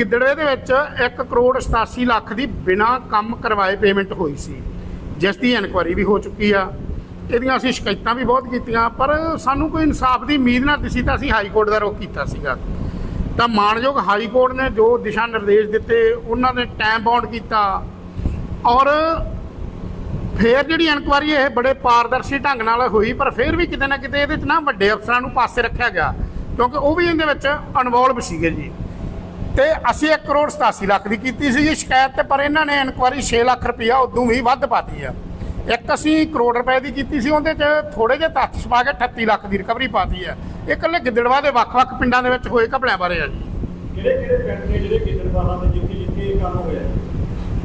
ਗਿੱਦੜਵੇ ਦੇ ਵਿੱਚ 1 ਕਰੋੜ 87 ਲੱਖ ਦੀ ਬਿਨਾਂ ਕੰਮ ਕਰਵਾਏ ਪੇਮੈਂਟ ਹੋਈ ਸੀ। ਜਿਸ ਦੀ ਇਨਕੁਆਰੀ ਵੀ ਹੋ ਚੁੱਕੀ ਆ। ਇਹਦੀਆਂ ਅਸੀਂ ਸ਼ਿਕਾਇਤਾਂ ਵੀ ਬਹੁਤ ਕੀਤੀਆਂ, ਪਰ ਸਾਨੂੰ ਕੋਈ ਇਨਸਾਫ ਦੀ ਉਮੀਦ ਨਾ ਦਿਸੀ ਤਾਂ ਅਸੀਂ ਹਾਈ ਕੋਰਟ ਦਾ ਰੁਖ ਕੀਤਾ ਸੀਗਾ। ਤਾਂ ਮਾਨਯੋਗ ਹਾਈ ਕੋਰਟ ਨੇ ਜੋ ਦਿਸ਼ਾ ਨਿਰਦੇਸ਼ ਦਿੱਤੇ, ਉਹਨਾਂ ਨੇ ਟਾਈਮ ਬਾਉਂਡ ਕੀਤਾ ਔਰ ਫੇਰ ਜਿਹੜੀ ਇਨਕੁਆਰੀ ਇਹ ਬੜੇ ਪਾਰਦਰਸ਼ੀ ਢੰਗ ਨਾਲ ਹੋਈ, ਪਰ ਫੇਰ ਵੀ ਕਿਤੇ ਨਾ ਕਿਤੇ ਇਹਦੇ 'ਚ ਨਾ ਵੱਡੇ ਅਫਸਰਾਂ ਨੂੰ ਪਾਸੇ ਰੱਖਿਆ ਗਿਆ। ਕਿਉਂਕਿ ਉਹ ਵੀ ਇਹਦੇ ਵਿੱਚ ਇਨਵੋਲਵ ਸੀਗੇ ਜੀ। ਤੇ ਅਸੀਂ 1 ਕਰੋੜ 87 ਲੱਖ ਦੀ ਕੀਤੀ ਸੀ ਸ਼ਿਕਾਇਤ ਤੇ ਪਰ ਇਹਨਾਂ ਨੇ ਇਨਕੁਆਰੀ 6 ਲੱਖ ਰੁਪਇਆ ਉਦੋਂ ਵੀ ਵੱਧ ਪਾਤੀ ਆ। ਇੱਕ ਅਸੀਂ ਕਰੋੜ ਰੁਪਏ ਦੀ ਕੀਤੀ ਸੀ ਉਹਦੇ 'ਚ ਥੋੜੇ ਜਿਹੇ ਤੱਥ ਛਪਾ ਕੇ 38 ਲੱਖ ਦੀ ਰਿਕਵਰੀ ਪਾਤੀ ਆ। ਇਹ ਇਕੱਲੇ ਗਿੱਦੜਵਾ ਦੇ ਵੱਖ-ਵੱਖ ਪਿੰਡਾਂ ਦੇ ਵਿੱਚ ਹੋਏ ਘਪਲਿਆਂ ਬਾਰੇ ਆ ਜੀ। ਕਿਹੜੇ ਕਿਹੜੇ ਪਿੰਡ ਨੇ ਜਿਹੜੇ ਗਿੱਦੜਬਾਹਾਂ ਦੇ ਜਿੱਥੇ ਜਿੱਥੇ ਇਹ ਕੰਮ ਹੋਇਆ?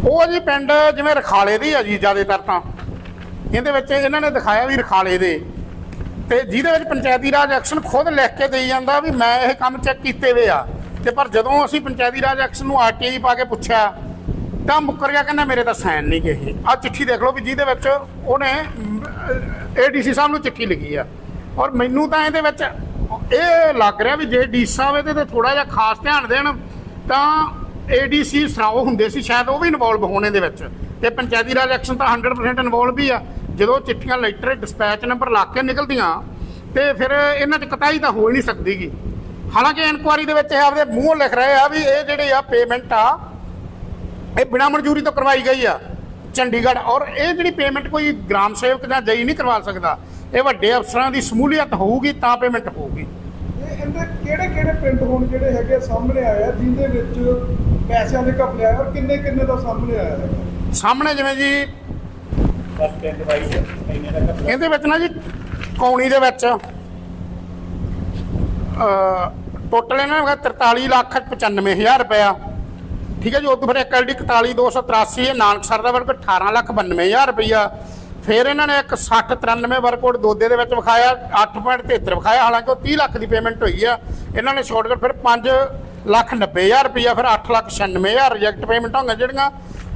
ਉਹ ਜੀ ਪਿੰਡ ਜਿਵੇਂ ਰਖਾਲੇ ਦੀ ਆ ਜੀ ਜ਼ਿਆਦਾਤਰ ਤਾਂ। ਇਹਦੇ ਵਿੱਚ ਇਹਨਾਂ ਨੇ ਦਿਖਾਇਆ ਵੀ ਰਖਾਲੇ ਦੇ। ਤੇ ਜਿਹਦੇ ਵਿੱਚ ਪੰਚਾਇਤੀ ਰਾਜ ਐਕਸ਼ਨ ਖੁਦ ਲਿਖ ਕੇ ਦੇਈ ਜਾਂਦਾ ਵੀ ਮੈਂ ਇਹ ਕੰਮ ਚੈੱਕ ਕੀਤੇ ਵੇ ਆ। ਤੇ ਪਰ ਜਦੋਂ ਅਸੀਂ ਪੰਚਾਇਤੀ ਰਾਜ ਐਕਸ਼ਨ ਨੂੰ ਆਰਟੀਆਈ ਪਾ ਕੇ ਪੁੱਛਿਆ, ਤਾਂ ਮੁੱਕਰ ਗਿਆ ਕਹਿੰਦਾ ਮੇਰੇ ਤਾਂ ਸਾਈਨ ਨਹੀਂ ਗਏ ਆ ਚਿੱਠੀ ਦੇਖ ਲਓ ਵੀ ਜਿਹਦੇ ਵਿੱਚ ਉਹਨੇ ਏਡੀਸੀ ਸਾਹਿਬ ਨੂੰ ਚਿੱਠੀ ਲਿਖੀ ਆ। ਔਰ ਮੈਨੂੰ ਤਾਂ ਇਹਦੇ ਵਿੱਚ ਇਹ ਲੱਗ ਰਿਹਾ ਵੀ ਜੇ ਡੀ ਸਾਹਿਬ ਇਹਦੇ ਤੇ ਥੋੜਾ ਜਿਹਾ ਖਾਸ ਧਿਆਨ ਦੇਣ, ਤਾਂ ਏਡੀਸੀ ਸਰਾਓ ਹੁੰਦੇ ਸੀ, ਸ਼ਾਇਦ ਉਹ ਵੀ ਇਨਵੋਲਵ ਹੋਣੇ ਦੇ ਵਿੱਚ। ਤੇ ਪੰਚਾਇਤੀ ਰਾਜ ਐਕਸ਼ਨ ਤਾਂ 100% ਇਨਵੋਲਵ ਵੀ ਆ। ਜਦੋਂ ਚਿੱਠੀਆਂ ਲੈਟਰ ਡਿਸਪੈਚ ਨੰਬਰ ਲਾ ਕੇ ਨਿਕਲਦੀਆਂ, ਤੇ ਫਿਰ ਇਹਨਾਂ 'ਚ ਕਤਾਈ ਤਾਂ ਹੋ ਹੀ ਨਹੀਂ ਸਕਦੀਗੀ। ਹਾਲਾਂਕਿ ਇਨਕੁਆਰੀ ਦੇ ਵਿੱਚ ਇਹ ਆਪਦੇ ਮੂੰਹੋਂ ਲਿਖ ਰਹੇ ਆ ਵੀ ਇਹ ਜਿਹੜੇ ਆ ਪੇਮੈਂਟ ਆ ਇਹ ਬਿਨਾਂ ਮਨਜ਼ੂਰੀ ਤੋਂ ਕਰਵਾਈ ਗਈ ਆ ਚੰਡੀਗੜ੍ਹ। ਔਰ ਇਹ ਜਿਹੜੀ ਪੇਮੈਂਟ ਕੋਈ ਗ੍ਰਾਮ ਸੇਵਕ ਜਾਂ ਜਈ ਨਹੀਂ ਕਰਵਾ ਸਕਦਾ। ਇਹ ਵੱਡੇ ਅਫਸਰਾਂ ਦੀ ਸਮੂਲੀਅਤ ਹੋਊਗੀ ਤਾਂ ਪੇਮੈਂਟ ਹੋਊਗੀ। ਇਹ ਇਹਦੇ ਕਿਹੜੇ ਕਿਹੜੇ ਪਿੰਡ ਹੋਣ ਜਿਹੜੇ ਹੈਗੇ ਸਾਹਮਣੇ ਆਇਆ ਜਿੰਦੇ ਵਿੱਚ ਪੈਸਿਆਂ ਦੇ ਘਪਲੇ ਆਏ ਔਰ ਕਿੰਨੇ ਕਿੰਨੇ ਦਾ ਸਾਹਮਣੇ ਆਇਆ ਹੈ ਸਾਹਮਣੇ ਜਿਵੇਂ ਜੀ ਇਹਦੇ ਵਿੱਚ ਨਾ ਜੀ ਕੌਣੀ ਦੇ ਵਿੱਚ ਟੋਟਲ ਇਹਨਾਂ ਨੇ 43 ਲੱਖ 95 ਹਜ਼ਾਰ ਰੁਪਇਆ। ਠੀਕ ਹੈ ਜੀ, ਉਦੋਂ ਫਿਰ ਇੱਕ ਐਲਡੀ 41283 ਇਹ ਨਾਨਕਸਰ ਦਾ ਵਰਕ 18 ਲੱਖ 92 ਹਜ਼ਾਰ ਰੁਪਇਆ। ਫਿਰ ਇਹਨਾਂ ਨੇ ਇੱਕ 60 93 ਵਰਕਆਊਟ ਦੋਦੇ ਦੇ ਵਿੱਚ ਵਿਖਾਇਆ 8.73 ਵਿਖਾਇਆ, ਹਾਲਾਂਕਿ ਉਹ 30 ਲੱਖ ਦੀ ਪੇਮੈਂਟ ਹੋਈ ਆ। ਇਹਨਾਂ ਨੇ ਸ਼ਾਰਟਕਟ ਫਿਰ 5 ਲੱਖ 90 ਹਜ਼ਾਰ ਰੁਪਇਆ, ਫਿਰ 8 ਲੱਖ 96 ਹਜ਼ਾਰ ਰਿਜੈਕਟ ਪੇਮੈਂਟ ਹੋਣਗੀਆਂ ਜਿਹੜੀਆਂ।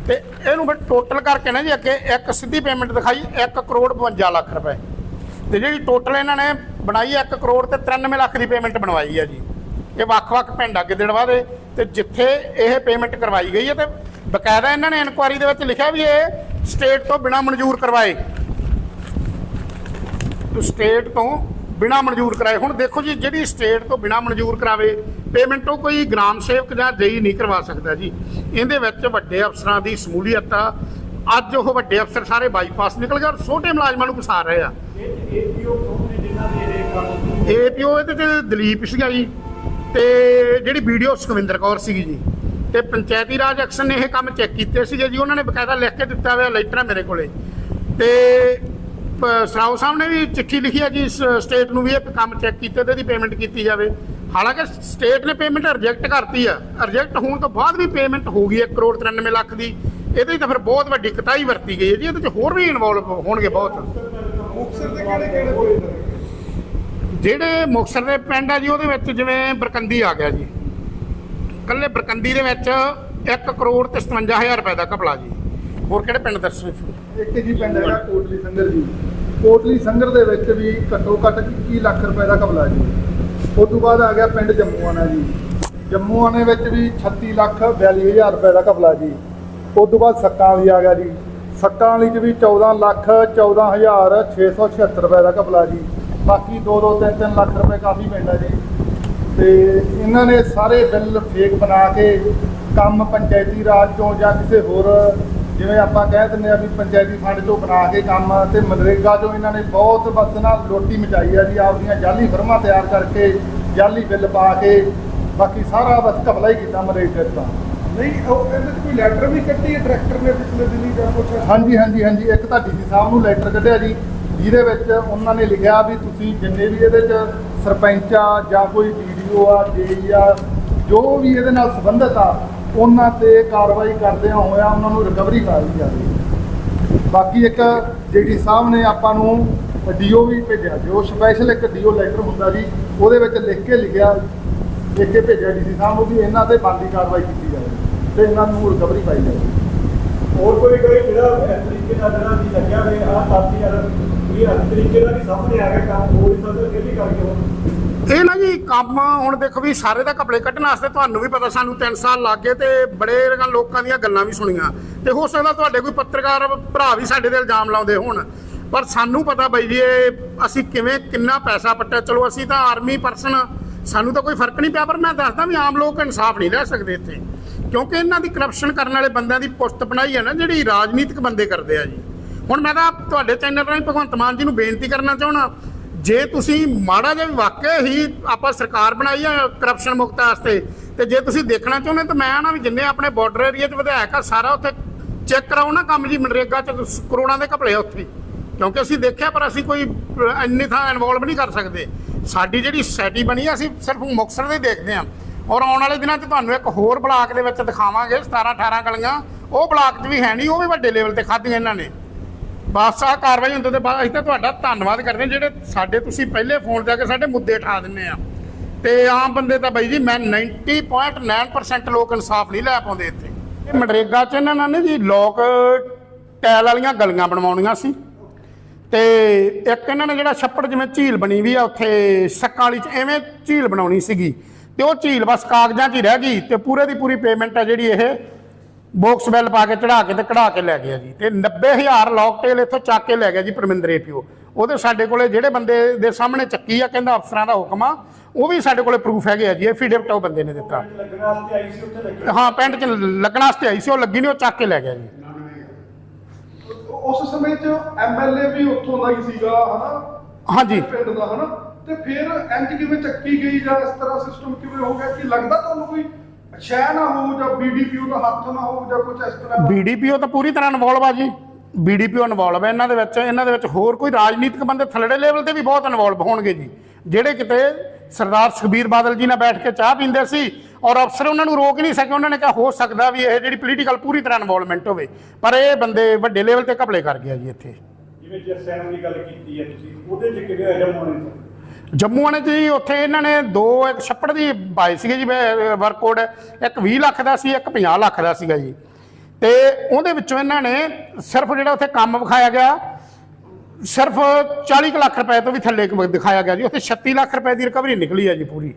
ਤੇ ਇਹਨੂੰ ਫਿਰ ਟੋਟਲ ਕਰਕੇ ਨਾ ਜੀ ਅੱਗੇ ਇੱਕ ਸਿੱਧੀ ਪੇਮੈਂਟ ਦਿਖਾਈ 1 ਕਰੋੜ 52 ਲੱਖ ਰੁਪਏ। ਤੇ ਜਿਹੜੀ ਟੋਟਲ ਇਹਨਾਂ ਨੇ ਬਣਾਈ 1 ਕਰੋੜ ਤੇ 93 ਲੱਖ ਦੀ ਪੇਮੈਂਟ ਬਣਵਾਈ ਆ ਜੀ। ਇਹ ਵੱਖ-ਵੱਖ ਪਿੰਡ ਆ ਗਿੱਦੜਵਾ ਦੇ ਤੇ ਜਿੱਥੇ ਇਹ ਪੇਮੈਂਟ ਕਰਵਾਈ ਗਈ ਹੈ ਤੇ ਬਕਾਇਦਾ ਇਹਨਾਂ ਨੇ ਇਨਕੁਆਰੀ ਦੇ ਵਿੱਚ ਲਿਖਿਆ ਵੀ ਇਹ ਸਟੇਟ ਤੋਂ ਬਿਨਾ ਮਨਜ਼ੂਰ ਕਰਵਾਏ। ਤੋਂ ਸਟੇਟ ਤੋਂ ਬਿਨਾ ਮਨਜ਼ੂਰ ਕਰਾਏ। ਹੁਣ ਦੇਖੋ ਜੀ ਜਿਹੜੀ ਸਟੇਟ ਤੋਂ ਬਿਨਾ ਮਨਜ਼ੂਰ ਕਰਾਵੇ ਪੇਮੈਂਟ ਉਹ ਕੋਈ ਗ੍ਰਾਮ ਸੇਵਕ ਜਾਂ ਜਈ ਨਹੀਂ ਕਰਵਾ ਸਕਦਾ ਜੀ। ਇਹਦੇ ਵਿੱਚ ਵੱਡੇ ਅਫਸਰਾਂ ਦੀ ਸਮੂਲੀਅਤ ਆ। ਅੱਜ ਉਹ ਵੱਡੇ ਅਫਸਰ ਸਾਰੇ ਬਾਈਪਾਸ ਨਿਕਲ ਗਏ ਔਰ ਛੋਟੇ ਮੁਲਾਜ਼ਮਾਂ ਨੂੰ ਫਸਾ ਰਹੇ ਆ। ਏਪੀਓ ਕੌਣ ਨੇ ਜਿਨ੍ਹਾਂ ਦੇ ਇਹ ਕੰਮ ਏਪੀਓ ਇਹਦੇ ਤੇ ਦਲੀਪ ਸੀਗਾ ਜੀ। ਤੇ ਜਿਹੜੀ ਵੀਡੀਓ ਸੁਖਵਿੰਦਰ ਕੌਰ ਸੀਗੀ ਜੀ, ਤੇ ਪੰਚਾਇਤੀ ਰਾਜ ਐਕਸ਼ਨ ਨੇ ਇਹ ਕੰਮ ਚੈੱਕ ਕੀਤੇ ਸੀਗੇ ਜੀ ਉਹਨਾਂ ਨੇ ਬਕਾਇਦਾ ਲਿਖ ਕੇ ਦਿੱਤਾ ਹੋਇਆ ਲੈਟਰ ਹੈ ਮੇਰੇ ਕੋਲੇ। ਤੇ ਸਰਾਓ ਸਾਹਿਬ ਨੇ ਵੀ ਚਿੱਠੀ ਲਿਖੀ ਹੈ ਜੀ ਸ- ਸਟੇਟ ਨੂੰ ਵੀ ਇਹ ਕੰਮ ਚੈੱਕ ਕੀਤੇ ਤੇ ਇਹਦੀ ਪੇਮੈਂਟ ਕੀਤੀ ਜਾਵੇ। ਹਾਲਾਂਕਿ ਸਟੇਟ ਨੇ ਪੇਮੈਂਟ ਰਿਜੈਕਟ ਕਰਤੀ ਆ। ਰਿਜੈਕਟ ਹੋਣ ਤੋਂ ਬਾਅਦ ਵੀ ਪੇਮੈਂਟ ਹੋ ਗਈ 1 ਕਰੋੜ 93 ਲੱਖ ਦੀ। ਇਹਦੇ 'ਚ ਤਾਂ ਫਿਰ ਬਹੁਤ ਵੱਡੀ ਕਤਾਈ ਵਰਤੀ ਗਈ ਹੈ ਜੀ, ਇਹਦੇ 'ਚ ਹੋਰ ਵੀ ਇਨਵੋਲਵ ਹੋਣਗੇ ਬਹੁਤ। ਮੁਕਤਸਰ ਦੇ ਕਿਹੜੇ ਕਿਹੜੇ ਪਿੰਡ ਜਿਹੜੇ ਮੁਕਤਸਰ ਦੇ ਪਿੰਡ ਆ ਜੀ, ਉਹਦੇ ਵਿੱਚ ਜਿਵੇਂ ਬਰਕੰਦੀ ਆ ਗਿਆ ਜੀ। ਕੱਲੇ ਬਰਕੰਦੀ ਦੇ ਵਿੱਚ 1 ਕਰੋੜ ਤੇ 57000 ਰੁਪਏ ਦਾ ਘਪਲਾ ਜੀ। ਹੋਰ ਕਿਹੜੇ ਪਿੰਡ ਦੱਸੋ ਇੱਕ ਜੀ ਪਿੰਡ ਹੈਗਾ ਕੋਟਲੀ ਸੰਗਰ ਜੀ। ਕੋਟਲੀ ਸੰਗਰ ਦੇ ਵਿੱਚ ਵੀ ਘੱਟੋ ਘੱਟ 21 ਲੱਖ ਰੁਪਏ ਦਾ ਘਪਲਾ ਜੀ। ਉਸ ਤੋਂ ਬਾਅਦ ਆ ਗਿਆ ਪਿੰਡ ਜੰਮੂਆਣਾ ਜੀ। ਜੰਮੂਆਣੇ ਵਿੱਚ ਵੀ 36 ਲੱਖ 42 ਹਜ਼ਾਰ ਰੁਪਏ ਦਾ ਘਪਲਾ ਜੀ। ਉਸ ਤੋਂ ਬਾਅਦ ਸੱਕਾਂ ਵਾਲੀ ਆ ਗਿਆ ਜੀ। ਸੱਕਾਂ ਵਾਲੀ 'ਚ ਵੀ 14 ਲੱਖ 14 ਹਜ਼ਾਰ 676 ਰੁਪਏ ਦਾ ਘਪਲਾ ਜੀ। ਬਾਕੀ 2 2 3 3 ਲੱਖ ਰੁਪਏ ਕਾਫੀ ਪੈਂਦਾ ਜੀ। ਤੇ ਇਹਨਾਂ ਨੇ ਸਾਰੇ ਬਿੱਲ ਫੇਕ ਬਣਾ ਕੇ ਕੰਮ ਪੰਚਾਇਤੀ ਰਾਜ ਤੋਂ ਜਾਂ ਕਿਸੇ ਹੋਰ ਜਿਵੇਂ ਆਪਾਂ ਕਹਿ ਦਿੰਦੇ ਆ ਵੀ ਪੰਚਾਇਤੀ ਫੰਡ ਤੋਂ ਬਣਾ ਕੇ ਕੰਮ ਤੇ ਮਨਰੇਗਾ ਤੋਂ ਇਹਨਾਂ ਨੇ ਬਹੁਤ ਬਸ ਨਾਲ ਲੋਟੀ ਮਚਾਈ ਆ ਜੀ ਆਪਦੀਆਂ ਜਾਲੀ ਫਰਮਾਂ ਤਿਆਰ ਕਰਕੇ ਜਾਲੀ ਬਿੱਲ ਪਾ ਕੇ ਬਾਕੀ ਸਾਰਾ ਬਸ ਘਪਲਾ ਹੀ ਕੀਤਾ ਮਨਰੇਗਾ ਤਾਂ ਨਹੀਂ ਉਹ ਇਹਦੇ ਚ ਕੋਈ ਲੈਟਰ ਵੀ ਕੱਢੀ ਹੈ ਡਾਇਰੈਕਟਰ ਨੇ ਪਿਛਲੇ ਦਿਨੀ ਜਾਂ ਕੁਛ? ਹਾਂਜੀ ਹਾਂਜੀ ਹਾਂਜੀ ਇੱਕ ਤਾਂ ਡੀਸੀ ਸਾਹਿਬ ਨੂੰ ਲੈਟਰ ਕੱਢਿਆ ਜੀ ਜਿਹਦੇ ਵਿੱਚ ਉਹਨਾਂ ਨੇ ਲਿਖਿਆ ਵੀ ਤੁਸੀਂ ਜਿੰਨੇ ਵੀ ਇਹਦੇ 'ਚ ਸਰਪੰਚ ਆ ਜਾਂ ਕੋਈ ਵੀਡੀਓ ਆ, ਜੇਈ ਆ, ਜੋ ਵੀ ਇਹਦੇ ਨਾਲ ਸੰਬੰਧਿਤ ਆ, ਉਹਨਾਂ ਤੇ ਕਾਰਵਾਈ ਕਰਦਿਆਂ ਹੋਇਆ ਉਹਨਾਂ ਨੂੰ ਰਿਕਵਰੀ ਕਰਾਈ ਜਾਵੇ। ਬਾਕੀ ਇੱਕ ਜਿਹੜੀ ਸਾਹਿਬ ਨੇ ਆਪਾਂ ਨੂੰ ਡੀਓ ਵੀ ਭੇਜਿਆ, ਜੋ ਸਪੈਸ਼ਲ ਇੱਕ ਡੀਓ ਲੈਟਰ ਹੁੰਦਾ ਜੀ, ਉਹਦੇ ਵਿੱਚ ਲਿਖ ਕੇ ਲਿਖਿਆ, ਲਿਖ ਕੇ ਭੇਜਿਆ ਡੀਸੀ ਸਾਹਿਬ ਨੂੰ ਵੀ ਇਹਨਾਂ ਤੇ ਬਣਦੀ ਕਾਰਵਾਈ ਕੀਤੀ ਜਾਵੇ ਤੇ ਇਹਨਾਂ ਨੂੰ ਰਿਕਵਰੀ ਪਾਈ ਜਾਵੇ। ਹੋਰ ਕੋਈ ਕੋਈ ਜਿਹੜਾ ਇਸ ਤਰੀਕੇ ਨਾਲ ਜਿਹੜਾ ਵੀ ਲੱਗਿਆ ਹੋਵੇ ਆਹ ਸਾਥੀ ਯਾਰ ਇਹ ਨਾ ਜੀ, ਕੰਮ ਹੁਣ ਦੇਖੋ ਵੀ ਸਾਰੇ ਦਾ ਕਪੜੇ ਕੱਢਣ ਵਾਸਤੇ ਤੁਹਾਨੂੰ ਵੀ ਪਤਾ ਸਾਨੂੰ 3 ਸਾਲ ਲੱਗ ਗਏ ਤੇ ਬੜੇ ਲੋਕਾਂ ਦੀਆਂ ਗੱਲਾਂ ਵੀ ਸੁਣੀਆਂ। ਤੇ ਹੋ ਸਕਦਾ ਤੁਹਾਡੇ ਕੋਈ ਪੱਤਰਕਾਰ ਭਰਾ ਵੀ ਸਾਡੇ ਤੇ ਇਲਜ਼ਾਮ ਲਾਉਂਦੇ ਹੋਣ। ਪਰ ਸਾਨੂੰ ਪਤਾ ਬਈ ਜੀ, ਇਹ ਅਸੀਂ ਕਿਵੇਂ ਕਿੰਨਾ ਪੈਸਾ ਪੱਟਿਆ। ਚਲੋ ਅਸੀਂ ਤਾਂ ਆਰਮੀ ਪਰਸਨ ਸਾਨੂੰ ਤਾਂ ਕੋਈ ਫ਼ਰਕ ਨਹੀਂ ਪਿਆ, ਪਰ ਮੈਂ ਦੱਸਦਾ ਵੀ ਆਮ ਲੋਕ ਇਨਸਾਫ ਨਹੀਂ ਲੈ ਸਕਦੇ ਇੱਥੇ। ਕਿਉਂਕਿ ਇਹਨਾਂ ਦੀ ਕਰਪਸ਼ਨ ਕਰਨ ਵਾਲੇ ਬੰਦਿਆਂ ਦੀ ਪੁਸਤ ਬਣਾਈ ਹੈ ਨਾ, ਜਿਹੜੀ ਰਾਜਨੀਤਿਕ ਬੰਦੇ ਕਰਦੇ ਆ ਜੀ। ਹੁਣ ਮੈਂ ਤਾਂ ਤੁਹਾਡੇ ਚੈਨਲ ਰਾਹੀਂ ਭਗਵੰਤ ਮਾਨ ਜੀ ਨੂੰ ਬੇਨਤੀ ਕਰਨਾ ਚਾਹਣਾ ਜੇ ਤੁਸੀਂ ਮਾੜਾ ਜਿਹਾ ਵਾਕਿਆ ਹੀ ਆਪਾਂ ਸਰਕਾਰ ਬਣਾਈ ਆ ਕਰਪਸ਼ਨ ਮੁਕਤ ਵਾਸਤੇ, ਤੇ ਜੇ ਤੁਸੀਂ ਦੇਖਣਾ ਚਾਹੁੰਦੇ ਤਾਂ ਮੈਂ ਨਾ ਵੀ ਜਿੰਨੇ ਆਪਣੇ ਬਾਰਡਰ ਏਰੀਆ 'ਚ ਵਿਧਾਇਕ ਆ, ਸਾਰਾ ਉੱਥੇ ਚੈੱਕ ਕਰਾਓ ਨਾ ਕੰਮ ਜੀ, ਮਨਰੇਗਾ 'ਚ ਕਰੋੜਾਂ ਦੇ ਘਪਲੇ ਆ ਉੱਥੇ। ਕਿਉਂਕਿ ਅਸੀਂ ਦੇਖਿਆ ਪਰ ਅਸੀਂ ਕੋਈ, ਇੰਨੀ ਥਾਂ ਇਨਵੋਲਵ ਨਹੀਂ ਕਰ ਸਕਦੇ। ਸਾਡੀ ਜਿਹੜੀ ਸੋਸਾਇਟੀ ਬਣੀ ਆ, ਅਸੀਂ ਸਿਰਫ ਮੁਕਤਸਰ ਦੇ ਦੇਖਦੇ ਹਾਂ ਔਰ ਆਉਣ ਵਾਲੇ ਦਿਨਾਂ 'ਚ ਤੁਹਾਨੂੰ ਇੱਕ ਹੋਰ ਬਲਾਕ ਦੇ ਵਿੱਚ ਦਿਖਾਵਾਂਗੇ 17 18 ਗਲੀਆਂ। ਉਹ ਬਲਾਕ 'ਚ ਵੀ ਹੈ ਨਹੀਂ, ਉਹ ਵੀ ਵੱਡੇ ਲੈਵਲ ਤੇ ਖਾਧੀਆਂ ਇਹਨਾਂ ਨੇ। ਬਸ ਆਹ ਕਾਰਵਾਈ ਹੁੰਦੇ ਤੇ ਬਾਅਦ ਅਸੀਂ ਤਾਂ ਤੁਹਾਡਾ ਧੰਨਵਾਦ ਕਰਦੇ ਹਾਂ ਜਿਹੜੇ ਸਾਡੇ ਤੁਸੀਂ ਪਹਿਲੇ ਫੋਨ 'ਤੇ ਆ ਕੇ ਸਾਡੇ ਮੁੱਦੇ ਉਠਾ ਦਿੰਦੇ ਆ। ਤੇ ਆਮ ਬੰਦੇ ਤਾਂ ਬਾਈ ਜੀ ਮੈਂ 90.9% ਲੋਕ ਇਨਸਾਫ ਨਹੀਂ ਲੈ ਪਾਉਂਦੇ ਇੱਥੇ। ਇਹ ਮਨਰੇਗਾ 'ਚ ਇਹਨਾਂ ਨੇ ਜੀ ਲੋਕ ਟੈਲ ਵਾਲੀਆਂ ਗਲੀਆਂ ਬਣਵਾਉਣੀਆਂ ਸੀ। ਤੇ ਇੱਕ ਇਹਨਾਂ ਨੇ ਜਿਹੜਾ ਛੱਪੜ ਜਿਵੇਂ ਝੀਲ ਬਣੀ ਵੀ ਆ ਉੱਥੇ ਸੱਕਾਂ ਵਾਲੀ 'ਚ ਐਵੇਂ ਝੀਲ ਬਣਾਉਣੀ ਸੀਗੀ। ਤੇ ਉਹ ਝੀਲ ਬਸ ਕਾਗਜ਼ਾਂ 'ਚ ਹੀ ਰਹਿ ਗਈ ਤੇ ਪੂਰੇ ਦੀ ਪੂਰੀ ਪੇਮੈਂਟ ਆ ਜਿਹੜੀ ਇਹ ਬਾਕਸ ਬਿੱਲ ਪਾ ਕੇ ਚੜਾ ਕੇ ਤੇ ਕਢਾ ਕੇ ਲੈ ਗਿਆ ਜੀ। ਤੇ 90000 ਲੌਕਟੇਲ ਇੱਥੋਂ ਚੱਕ ਕੇ ਲੈ ਗਿਆ ਜੀ ਪਰਮਿੰਦਰ ਏਪੀਓ ਉਹਦੇ ਸਾਡੇ ਕੋਲੇ ਜਿਹੜੇ ਬੰਦੇ ਦੇ ਸਾਹਮਣੇ ਚੱਕੀ ਆ ਕਹਿੰਦਾ ਅਫਸਰਾਂ ਦਾ ਹੁਕਮ ਆ ਉਹ ਵੀ ਸਾਡੇ ਕੋਲੇ ਪ੍ਰੂਫ ਹੈਗੇ ਆ ਜੀ ਐਫੀਡੇਵਿਟ ਉਹ ਬੰਦੇ ਨੇ ਦਿੱਤਾ। ਹਾਂ ਪਿੰਡ 'ਚ ਲੱਗਣ ਵਾਸਤੇ ਆਈ ਸੀ ਉਹ ਲੱਗੀ ਨਹੀਂ ਉਹ ਚੱਕ ਕੇ ਲੈ ਗਿਆ ਜੀ। ਉਸ ਸਮੇਂ 'ਚ ਐਮਐਲਏ ਵੀ ਉੱਥੋਂ ਦਾ ਹੀ ਸੀਗਾ ਹਨਾ? ਹਾਂਜੀ। ਪਿੰਡ ਦਾ ਹਨਾ? ਤੇ ਫਿਰ ਇੰਜ ਕਿਵੇਂ ਚੱਕੀ ਗਈ ਜਾਂ ਇਸ ਤਰ੍ਹਾਂ ਸਿਸਟਮ ਕਿਵੇਂ ਹੋ ਗਿਆ ਕਿ ਲੱਗਦਾ ਤੁਹਾਨੂੰ ਕੋਈ ਸ਼ੈ ਨਾ ਹੋ ਜਾਂ ਬੀਡੀਪੀਓ ਦਾ ਹੱਥ ਨਾ ਹੋ ਜਾਂ ਕੁਝ ਇਸ ਤਰ੍ਹਾਂ ਦਾ। ਬੀਡੀਪੀਓ ਤਾਂ ਪੂਰੀ ਤਰ੍ਹਾਂ ਇਨਵੋਲਵ ਆ ਜੀ। ਬੀਡੀਪੀਓ ਇਨਵੋਲਵ ਹੈ ਇਹਨਾਂ ਦੇ ਵਿੱਚ ਇਹਨਾਂ ਦੇ ਵਿੱਚ ਹੋਰ ਕੋਈ ਰਾਜਨੀਤਿਕ ਬੰਦੇ ਥੱਲੜੇ ਲੈਵਲ ਤੇ ਵੀ ਬਹੁਤ ਇਨਵੋਲਵ ਹੋਣਗੇ ਜੀ। ਜਿਹੜੇ ਕਿਤੇ ਸਰਦਾਰ ਸੁਖਬੀਰ ਬਾਦਲ ਜੀ ਨਾਲ ਬੈਠ ਕੇ ਚਾਹ ਪੀਂਦੇ ਸੀ ਔਰ ਅਫਸਰ ਉਹਨਾਂ ਨੂੰ ਰੋਕ ਨਹੀਂ ਸਕੇ ਉਹਨਾਂ ਨੇ ਕਿਹਾ ਹੋ ਸਕਦਾ ਵੀ ਇਹ ਜਿਹੜੀ ਪੋਲੀਟੀਕਲ ਪੂਰੀ ਤਰ੍ਹਾਂ ਇਨਵੋਲਵਮੈਂਟ ਹੋਵੇ। ਪਰ ਇਹ ਬੰਦੇ ਵੱਡੇ ਲੈਵਲ ਤੇ ਘਪਲੇ ਕਰ ਗਿਆ ਜੀ ਇੱਥੇ। ਜਿਵੇਂ ਜਰਸੈਨ ਦੀ ਗੱਲ ਕੀਤੀ ਹੈ ਤੁਸੀਂ ਉਹਦੇ ਚ ਕਿਵੇਂ ਅਜਮ ਹੋਣੇ ਸੀ ਜੰਮੂ ਵਾਲੇ ਜੀ, ਉੱਥੇ ਇਹਨਾਂ ਨੇ ਦੋ, ਇੱਕ ਛੱਪੜ ਦੀ ਪਾਏ ਸੀਗੇ ਜੀ ਵਰਕਆਊਟ ਇੱਕ 20 ਲੱਖ ਦਾ ਸੀ, ਇੱਕ 50 ਲੱਖ ਦਾ ਸੀਗਾ ਜੀ। ਤੇ ਉਹਦੇ ਵਿੱਚੋਂ ਇਹਨਾਂ ਨੇ ਸਿਰਫ ਜਿਹੜਾ ਉੱਥੇ ਕੰਮ ਵਿਖਾਇਆ ਗਿਆ, ਸਿਰਫ 40 ਕੁ ਲੱਖ ਰੁਪਏ ਤੋਂ ਵੀ ਥੱਲੇ ਦਿਖਾਇਆ ਗਿਆ ਜੀ, ਉੱਥੇ 36 ਲੱਖ ਰੁਪਏ ਦੀ ਰਿਕਵਰੀ ਨਿਕਲੀ ਹੈ ਜੀ ਪੂਰੀ।